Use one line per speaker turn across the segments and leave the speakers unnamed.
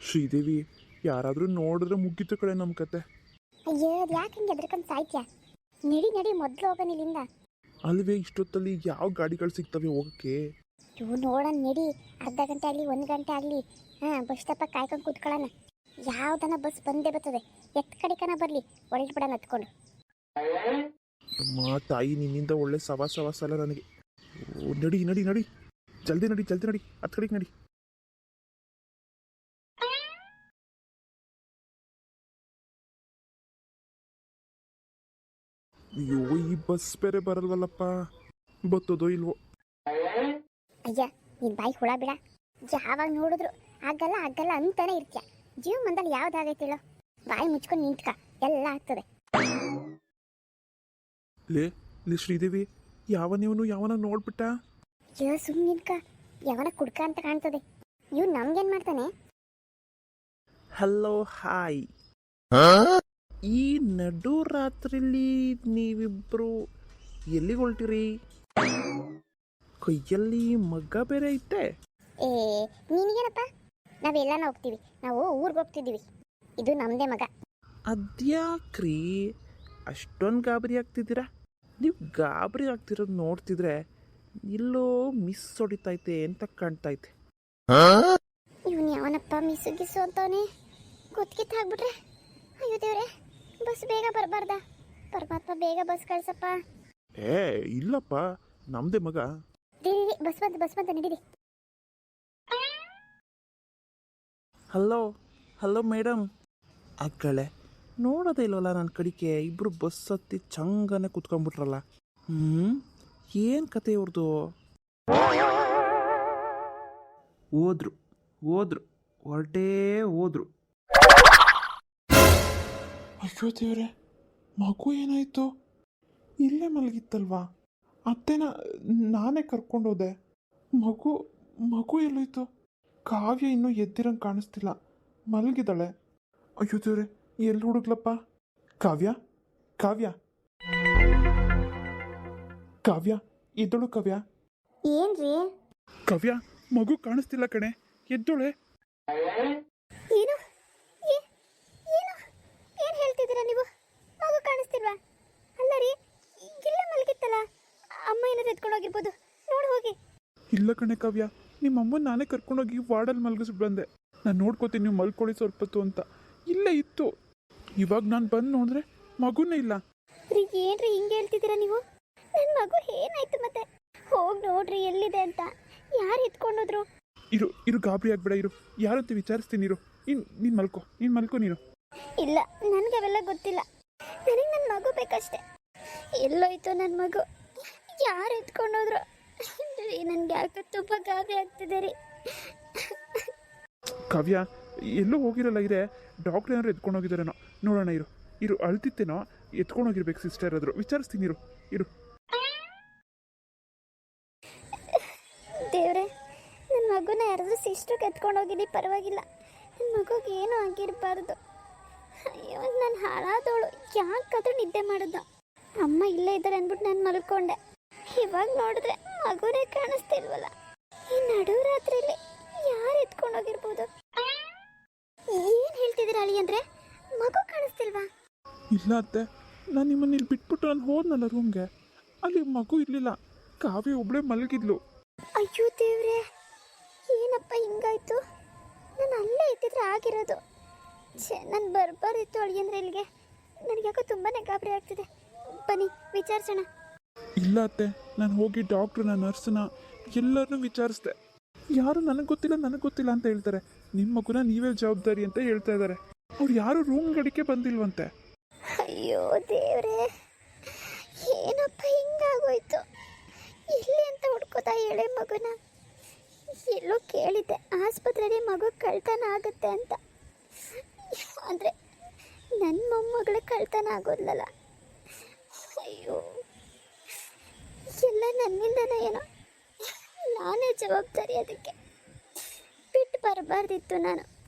ಶ್ರೀದೇವಿ ಯಾರಾದರೂ ನೋಡಿದ್ರೆ ಮುಗೀತು ಕಡೆ ನಮ್ಮ ಕತೆ.
ಅಯ್ಯೋ ಅದು ಯಾಕೆ ಹಿಂಗೆ ಎದ್ರಕಂತ ಸಾಯ್ತ್ಯಾ ನಡಿ ನಡಿ ಮೊದಲು ಹೋಗೋಣ ಇಲ್ಲಿಂದ
ಅಲ್ವೇ ಇಷ್ಟೊತ್ತಲ್ಲಿ ಯಾವ ಗಾಡಿಗಳು ಸಿಗ್ತವೆ ಹೋಗಕ್ಕೆ?
ಇವು ನೋಡೋಣ ನಡಿ. ಅರ್ಧ ಗಂಟೆ ಆಗಲಿ ಒಂದು ಗಂಟೆ ಆಗಲಿ. ಹಾಂ ಬಸ್ ಸ್ಟಾಪ ಕಾಯ್ಕೊಂಡು ಕೂತ್ಕೊಳ್ಳೋಣ. ಯಾವ್ದನ ಬಸ್ ಬಂದೇ ಬರ್ತದೆ. ಎತ್ ಕಡೆಕನ ಬರಲಿ. ಒಳಗೆ ಬಿಡೋಣ ಹತ್ಕೊಂಡು.
ಅಮ್ಮ ತಾಯಿ ನಿನ್ನಿಂದ ಒಳ್ಳೆ ಸವಾ ಸವಾಸ ಅಲ್ಲ ನನಗೆ. ಓ, ನಡಿ ನಡಿ ನಡಿ. ಜಲ್ದಿ ನಡಿ ಜಲ್ದಿ ನಡಿ. ಹತ್ತು ಕಡೆಗೆ ನಡಿ. ಅಯ್ಯೋ ಈ ಬಸ್ ಬೇರೆ ಬರಲ್ವಲ್ಲಪ್ಪ? ಬತ್ತದೋ ಇಲ್ವೋ?
ಅಯ್ಯ ನಿನ್ ಬಾಯಿ ಹುಳ ಬಿಡ. ಯಾವಾಗ ನೋಡಿದ್ರು ಆಗಲ್ಲ ಆಗಲ್ಲ ಅಂತಾನೆ ಇರ್ತೀಯ. ಜೀವ ಮಂದಲ್ಲಿ ಯಾವ್ದಾಗೈತೆ ಹೇಳೋ? ಬಾಯಿ ಮುಚ್ಕೊಂಡು ನಿಂತ್ಕ ಎಲ್ಲ ಆಗ್ತದೆ.
ಲೇ ಲೇ ಶ್ರೀದೇವಿ ಯಾವನಿವನು ಯಾವನ ನೋಡ್ಬಿಟ್ಟ?
ಯೋ ಸುಮ್ ನಿಂತ್ಕ. ಯಾವನ ಕುಡ್ಕ ಅಂತ ಕಾಣ್ತದೆ. ಇವ್ ನಮ್ಗೇನ್ ಮಾಡ್ತಾನೆ?
ಹಲೋ ಹಾಯ್ ಈ ನಡು ರಾತ್ರಿಲಿ ನೀವಿಬ್ರು ಎಲ್ಲಿಗೆ ಹೊಲ್ಟಿರಿ ಕೈಯಲ್ಲಿ ಮಗ್ಗ ಬೇರೆ ಐತೆ.
ಏ ನಿನಗೇನಪ್ಪ? ನಾವೆಲ್ಲಾನ ಹೋಗ್ತೀವಿ ನಾವು ಊರಿಗೆ ಹೋಗ್ತಿದ್ದೀವಿ. ಇದು ನಮ್ಮದೇ ಮಗ.
ಅದ್ಯಾಕ್ರಿ? ಅಷ್ಟೊಂದು ಗಾಬರಿ ಆಗ್ತಿದ್ದೀರಾ? ನೀವು ಗಾಬರಿ ಆಗ್ತಿರೋದು ನೋಡ್ತಿದ್ರೆ ಇಲ್ಲೋ ಮಿಸ್ ಹೊಡಿತೈತೆ ಅಂತ ಕಾಣ್ತೈತೆ.
ಇವನ್ ಯಾವನಪ್ಪ ಮಿಸ್ ಗಿಸು ಅಂತವನೇ ಗೊತ್ತಿತ್ತು ಹಾಕ್ಬಿಟ್ರೆ ಅಯ್ಯೋ ದೇವ್ರೆ. ಬಸ್ ಬೇಗ ಬರಬಾರ್ದ. ಪರಮಾತ್ಮ ಬೇಗ ಬಸ್ ಕಳ್ಸಪ್ಪ.
ಏ ಇಲ್ಲಪ್ಪ. ನಮ್ದೇ ಮಗ.
ದಿರಿ ಬಸ್ ಬಂತ ಬಸ್ ಬಂತ ನಡೀರಿ.
ಹಲೋ ಹಲೋ ಮೇಡಮ್ ಅಕ್ಕಳೆ ನೋಡೋದೇ ಇಲ್ವಲ್ಲ ನನ್ನ ಕಡಿಕೆ? ಇಬ್ಬರು ಬಸ್ ಹತ್ತಿ ಚಂಗನೆ ಕುತ್ಕೊಂಡ್ಬಿಟ್ರಲ್ಲ. ಹ್ಞೂ ಏನು ಕತೆ ಇವ್ರದ್ದು ಹೋದ್ರು ಹೋದ್ರು ಹೊರಟೇ ಹೋದ್ರು. ಅಯ್ಯೋ ದೇವ್ರೆ ಮಗು ಏನಾಯ್ತು? ಇಲ್ಲೇ ಮಲಗಿತ್ತಲ್ವಾ? ಅತ್ತೆನ ನಾನೇ ಕರ್ಕೊಂಡೋದೆ. ಮಗು ಮಗು ಎಲ್ಲೋಯ್ತು? ಕಾವ್ಯ ಇನ್ನೂ ಎದ್ದಿರಂಗೆ ಕಾಣಿಸ್ತಿಲ್ಲ. ಮಲಗಿದಾಳೆ ಅಯ್ಯೋ ದೇವ್ರೆ ಎಲ್ಲಿ ಹುಡುಗ್ಲಪ್ಪ? ಕಾವ್ಯ? ಕಾವ್ಯ? ಕಾವ್ಯ ಎದ್ದಳು ಕಾವ್ಯ.
ಏನ್ರಿ?
ಕಾವ್ಯ ಮಗು ಕಾಣಿಸ್ತಿಲ್ಲ ಕಣೆ. ಎದ್ದೋಳೆ
ಏನು ಏ- ಏನು ಏನ್ ಹೇಳ್ತಿದ್ದೀರಾ ನೀವು ಮಗು ಕಾಣಿಸ್ತಿಲ್ವಾ? ಅಲ್ಲ ರೀ ಇಲ್ಲ ಮಲಗಿತ್ತಲ್ಲ ಅಮ್ಮ ಏನಾದ್ರು ಎತ್ಕೊಂಡು ಹೋಗಿರ್ಬೋದು. ನೋಡಿ ಹೋಗಿ.
ಇಲ್ಲ ಕಣೆ ಕಾವ್ಯ ನಿಮ್ಮ ಅಮ್ಮನ ನಾನೇ ಕರ್ಕೊಂಡೋಗಿ ವಾರ್ಡಲ್ಲಿ ಮಲಗಿಸ್ಬಿಟ್ಟು ಬಂದೆ. ನಾನು ನೋಡ್ಕೋತೀನಿ ನೀವು ಮಲ್ಕೊಳ್ಳಿ ಸ್ವಲ್ಪ ಹೊತ್ತು ಅಂತ. ಇಲ್ಲೇ ಇತ್ತು. ಇವಾಗ ನಾನು ಬಂದು ನೋಡಿದ್ರೆ ಮಗುನೇ ಇಲ್ಲ.
ರೀ ಏನ್ರಿ ಹಿಂಗೆ ಹೇಳ್ತಿದ್ದೀರಾ ನೀವು? ನನ್ನ ಮಗು ಏನಾಯ್ತು ಮತ್ತೆ? ಹೋಗಿ ನೋಡ್ರಿ ಎಲ್ಲಿದೆ ಅಂತ. ಯಾರು ಎತ್ಕೊಂಡೋದ್ರು
ಇರು ಇರು ಗಾಬರಿ ಆಗ್ಬೇಡ ಇರು. ಯಾರಂತ ವಿಚಾರಿಸ್ತೀನಿ ಇರು. ನೀನು ನೀನು ಮಲ್ಕೋ ನೀನು ಮಲ್ಕೋ ನೀನು.
ಇಲ್ಲ ನನಗೆ ಅವೆಲ್ಲ ಗೊತ್ತಿಲ್ಲ. ನನಗೆ ನನ್ನ ಮಗು ಬೇಕಷ್ಟೆ. ಎಲ್ಲೋಯ್ತು ನನ್ನ ಮಗು. ಯಾರು ಎತ್ಕೊಂಡೋದ್ರು ನನಗೆ ಯಾಕೆ ತುಂಬ ಗಾಬರಿ ಆಗ್ತಿದೆ ರೀ.
ಕಾವ್ಯ ಎಲ್ಲೂ ಹೋಗಿರಲ್ಲ ಇದೆ ಡಾಕ್ಟ್ರ್ ಏನಾದ್ರು ಎತ್ಕೊಂಡು ಹೋಗಿದಾರೇನೋ ನೋಡೋಣ ಇರು. ಇರು ಅಳ್ತಿತ್ತೇನೋ? ಎತ್ಕೊಂಡು ಹೋಗಿರ್ಬೇಕು ಸಿಸ್ಟರ್ ಆದ್ರು. ವಿಚಾರಿಸ್ತೀನಿ ಇರು. ಇರು.
ದೇವ್ರೆ ನನ್ನ ಮಗುನ ಯಾರಾದ್ರೂ ಸಿಸ್ಟ್ರಿಗೆ ಎತ್ಕೊಂಡು ಪರವಾಗಿಲ್ಲ. ನನ್ನ ಮಗುಗೆ ಏನೂ ಆಗಿರಬಾರ್ದು. ಅಯ್ಯೋ ನಾನು ಹಾಳಾದವಳು ಯಾಕಾದ್ರೂ ನಿದ್ದೆ ಮಾಡಿದ್ದ ಅಮ್ಮ ಇಲ್ಲೇ ಇದ್ದಾರೆ ಅಂದ್ಬಿಟ್ಟು ನಾನು ಮಲ್ಕೊಂಡೆ. ಇವಾಗ ನೋಡಿದ್ರೆ ಮಗುನೇ ಕಾಣಿಸ್ತಿಲ್ವಲ್ಲ. ಈ ನಡು ರಾತ್ರಿಲಿ ಯಾರು ಎತ್ಕೊಂಡು ಹೋಗಿರ್ಬೋದು? ಏನು ಹೇಳ್ತಿದ್ದೀರಾ ಅಳಿ ಅಂದ್ರೆ? ಮಗು ಕಾಣಿಸ್ತಿಲ್ವಾ?
ಇಲ್ಲ ಅತ್ತೆ. ನಾನು ನಿಮ್ಮನ್ನ ಇಲ್ಲಿ ಬಿಟ್ಬಿಟ್ಟು ನಾನು ಹೋದ್ನಲ್ಲ ರೂಮ್ಗೆ. ಅಲ್ಲಿ ಮಗು ಇರಲಿಲ್ಲ. ಕಾವ್ಯ ಒಬ್ಳೆ ಮಲಗಿದ್ಲು.
ಅಯ್ಯೋ ದೇವ್ರೆ. ಏನಪ್ಪ ಹಿಂಗಾಯ್ತು? ನಾನು ಅಲ್ಲೇ ಇದ್ದಿದ್ರೆ ಆಗಿರೋದು. ಛೇ ನಾನು ಬರಬಾರ್ದಿತ್ತು ಅಳಿಯಂದ್ರೆ ಇಲ್ಲಿಗೆ. ನನಗೆ ಯಾಕೋ ತುಂಬಾ ಗಾಬರಿ ಆಗ್ತಿದೆ. ಬನ್ನಿ ವಿಚಾರಿಸೋಣ.
ಇಲ್ಲ ಅತ್ತೆ ನಾನು ಹೋಗಿ ಡಾಕ್ಟ್ರನ್ನ ನರ್ಸ್ನ ಎಲ್ಲರನ್ನೂ ವಿಚಾರಿಸ್ದೆ. ಯಾರು ನನಗೆ ಗೊತ್ತಿಲ್ಲ ನನಗೆ ಗೊತ್ತಿಲ್ಲ ಅಂತ ಹೇಳ್ತಾರೆ. ನಿಮ್ಮ ಮಗುನ ನೀವೇ ಜವಾಬ್ದಾರಿ ಅಂತ ಹೇಳ್ತಾ ಇದ್ದಾರೆ. ಅವ್ರು ಯಾರು ರೂಮ್ ಗಡಿಕೆ ಬಂದಿಲ್ವಂತೆ?
ಅಯ್ಯೋ ದೇವ್ರೆ ಏನಪ್ಪ ಹಿಂಗಾಗೋಯ್ತು? ಇಲ್ಲಿ ಅಂತ ಹುಡ್ಕೋತಾ ಹೇಳೆ ಮಗುನ? ಎಲ್ಲೋ ಕೇಳಿದ್ದೆ ಆಸ್ಪತ್ರೆಯಲ್ಲಿ ಮಗು ಕಳ್ತನ ಆಗುತ್ತೆ ಅಂತ. ಅಂದರೆ ನನ್ನ ಮೊಮ್ಮಗಳ ಕಳ್ತನ ಆಗೋದ್ಲಲ್ಲ. ಅಯ್ಯೋ. ಎಲ್ಲ ನನ್ನಿಂದನೇ ಏನೋ. ನಾನೇ ಜವಾಬ್ದಾರಿ ಅದಕ್ಕೆ. ಬಿಟ್ಟು ಬರಬಾರ್ದಿತ್ತು ನಾನು.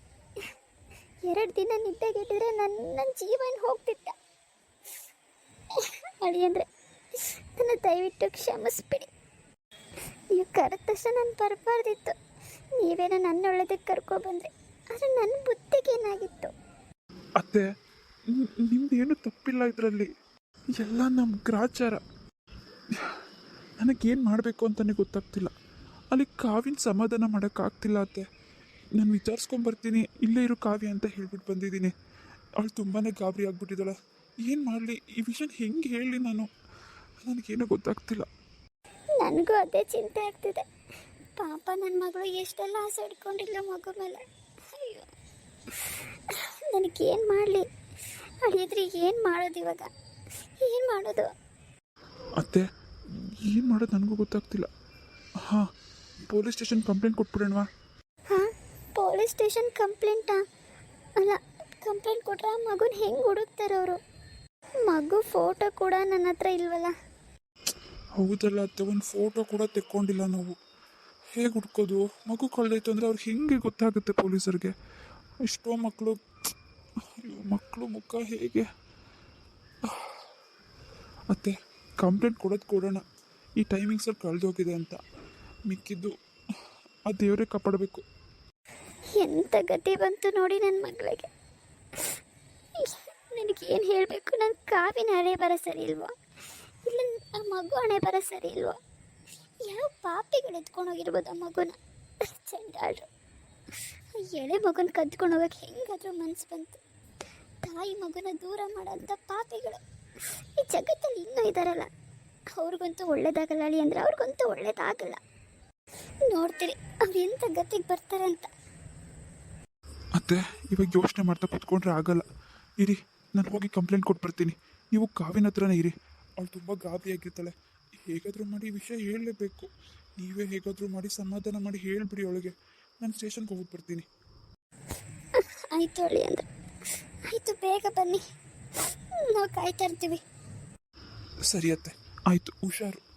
ಎರಡು ದಿನ ನಿದ್ದೆಗೆಟ್ಟಿದ್ರೆ ನನ್ನ ನನ್ನ ಜೀವನ ಹೋಗ್ತಿತ್ತ. ಅಂದರೆ ನನ್ನ ದಯವಿಟ್ಟು ಕ್ಷಮಿಸ್ಬಿಡಿ. ನೀವು ಕರೆದ ತಕ್ಷಣ ನಾನು ಬರಬಾರ್ದಿತ್ತು. ನೀವೇನೋ ನನ್ನ ಒಳ್ಳೇದಕ್ಕೆ ಕರ್ಕೊಬಂದ್ರಿ ಆದರೆ ನನ್ನ ಬುದ್ಧಿಗೆ ಏನಾಗಿತ್ತು?
ಅತ್ತೆ ನಿಮ್ದು ನಿಮ್ದೇನು ತಪ್ಪಿಲ್ಲ ಇದರಲ್ಲಿ? ಎಲ್ಲ ನಮ್ಮ ಗ್ರಾಚಾರ. ನನಗೇನು ಮಾಡಬೇಕು ಅಂತಲೇ ಗೊತ್ತಾಗ್ತಿಲ್ಲ. ಅಲ್ಲಿ ಕಾವಿನ ಸಮಾಧಾನ ಮಾಡೋಕ್ಕಾಗ್ತಿಲ್ಲ ಅತ್ತೆ. ನಾನು ವಿಚಾರಿಸ್ಕೊಂಬರ್ತೀನಿ ಇಲ್ಲೇ ಇರೋ ಕಾವ್ಯ ಅಂತ ಹೇಳ್ಬಿಟ್ಟು ಬಂದಿದ್ದೀನಿ. ಅವಳು ತುಂಬಾ ಗಾಬರಿ ಆಗ್ಬಿಟ್ಟಿದ್ದಾಳೆ. ಏನು ಮಾಡಲಿ ಈ ವಿಷಯ ಹೆಂಗೆ ಹೇಳಲಿ ನಾನು? ನನಗೇನು ಗೊತ್ತಾಗ್ತಿಲ್ಲ.
ನನಗೂ ಅದೇ ಚಿಂತೆ ಆಗ್ತಿದೆ. ಪಾಪ ನನ್ನ ಮಗಳು ಎಷ್ಟೆಲ್ಲ ಆಸೆ ಇಟ್ಕೊಂಡಿಲ್ಲ ಮಗು ಮೇಲೆ. ನನಗೇನು ಮಾಡಲಿ? ಅಳಿದ್ರೆ ಏನು ಮಾಡೋದು ಇವಾಗ? ಏನು ಮಾಡೋದು?
ಅತ್ತೆ ಏನು ಮಾಡೋದು ನನಗೂ ಗೊತ್ತಾಗ್ತಿಲ್ಲ. ಹಾಂ ಪೊಲೀಸ್ ಸ್ಟೇಷನ್ ಕಂಪ್ಲೇಂಟ್ ಕೊಟ್ಬಿಡೋಣವಾ?
ಹಾಂ ಪೊಲೀಸ್ ಸ್ಟೇಷನ್ ಕಂಪ್ಲೇಂಟಾ? ಅಲ್ಲ ಕಂಪ್ಲೇಂಟ್ ಕೊಟ್ರೆ ಮಗುನ ಹೆಂಗೆ ಹುಡುಕ್ತಾರೆ ಅವರು? ಮಗು ಫೋಟೋ ಕೂಡ ನನ್ನ ಹತ್ರ ಇಲ್ವಲ್ಲ?
ಹೌದಲ್ಲ ಅತ್ತೆ ಒಂದು ಫೋಟೋ ಕೂಡ ತೆಕ್ಕೊಂಡಿಲ್ಲ ನಾವು. ಹೇಗೆ ಹುಡ್ಕೋದು? ಮಗು ಕಳೆದಾಯ್ತು ಅಂದರೆ ಅವ್ರಿಗೆ ಹೆಂಗೆ ಗೊತ್ತಾಗುತ್ತೆ ಪೊಲೀಸರಿಗೆ? ಎಷ್ಟೋ ಮಕ್ಕಳು ಅಯ್ಯೋ ಮಕ್ಕಳು ಮುಖ ಹೇಗೆ? ಮತ್ತೆ ಕಂಪ್ಲೇಂಟ್ ಕೊಡೋದು ಕೊಡೋಣ. ಈ ಟೈಮಿಂಗ್ಸಲ್ಲಿ ಕಳೆದೋಗಿದೆ ಅಂತ. ಮಿಕ್ಕಿದ್ದು ಆ ದೇವರೇ ಕಾಪಾಡಬೇಕು.
ಎಂಥ ಗತಿ ಬಂತು ನೋಡಿ ನನ್ನ ಮಗಳಿಗೆ. ಏನು ಹೇಳಬೇಕು? ನನ್ನ ಕಾವಿನ ಹಣೆ ಬರ ಸರಿ ಇಲ್ವಾ? ಇಲ್ಲ, ಆ ಮಗು ಹಣೆ ಬರ ಸರಿ ಇಲ್ವಾ? ಯಾವ ಪಾಪಿಗಳು ಎತ್ಕೊಂಡೋಗಿರ್ಬೋದು ಆ ಮಗುನ? ಚೆಂಡಾಳು. ಎಳೆ ಮಗನ ಕದ್ಕೊಂಡು ಹೋಗಕ್ಕೆ ಹೆಂಗಾದ್ರೂ ಮನ್ಸು ಬಂತು. ತಾಯಿ ಮಗನ ದೂರ ಮಾಡೋಂಥ ಪಾಪಿಗಳು. ಈ ಜಗತ್ತಲ್ಲಿ ಇನ್ನೂ ಇದ್ದಾರಲ್ಲ ಅವ್ರಿಗಂತೂ ಒಳ್ಳೇದಾಗಲ್ಲ ಅಳಿ ಅಂದರೆ ಅವ್ರಿಗಂತೂ ಒಳ್ಳೇದಾಗಲ್ಲ. ನೋಡ್ತೀರಿ, ಅವ್ರು ಎಂಥ ಗತಿಗೆ ಬರ್ತಾರೆ ಅಂತ.
ಅತ್ತೆ ಇವಾಗ ಯೋಚನೆ ಮಾಡ್ತಾ ಕೂತ್ಕೊಂಡ್ರೆ ಆಗಲ್ಲ. ಇರಿ, ನಾನು ಹೋಗಿ ಕಂಪ್ಲೇಂಟ್ ಕೊಟ್ಟು ಬರ್ತೀನಿ. ನೀವು ಕಾವಿನ ಹತ್ರನೇ ಇರಿ. ಅವ್ಳು ತುಂಬ ಗಾಬರಿಯಾಗಿರ್ತಾಳೆ. ಹೇಗಾದರೂ ಮಾಡಿ ವಿಷಯ ಹೇಳಲೇಬೇಕು. ನೀವೇ ಹೇಗಾದರೂ ಮಾಡಿ ಸಮಾಧಾನ ಮಾಡಿ ಹೇಳಿಬಿಡಿ ಅವಳಿಗೆ. ನಾನು ಸ್ಟೇಷನ್ಗೆ ಹೋಗಿ ಬರ್ತೀನಿ.
ಆಯಿತು ಅಳಿ ಅಂದ್ರೆ. ಆಯಿತು ಬೇಗ ಬನ್ನಿ. ನಾವು ಕಾಯ್ತಾ ಇರ್ತೀವಿ.
ಸರಿ ಅತ್ತೆ. ಆಯಿತು ಹುಷಾರು.